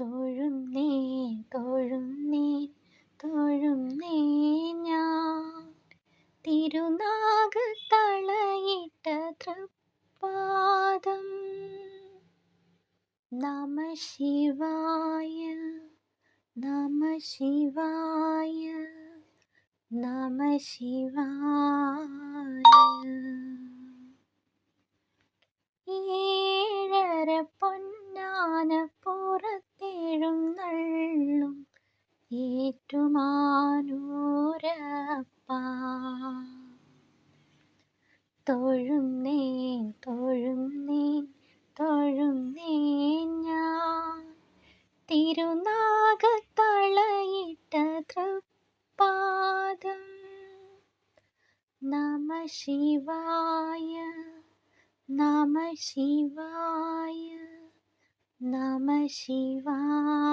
തൊഴും നീ തൊഴും നീ തൊഴും നീ ഞാൻ. തിരുനാഗ തളയിട്ട തൃപ്പാദം നമ ശിവായ നമ ശിവായ നമ ശിവായ. ഏഴര പൊന്നാന പുറത്തെഴുന്നള്ളും ഏറ്റുമാനൂരപ്പ. തൊഴുന്നേൻ തൊഴുന്നേൻ തൊഴുന്നേൻ ഞാൻ. തിരുനാഗത്തളയിട്ട തൃപ്പാദം നമ ശിവായ നമ ശിവായ നമ ശിവായ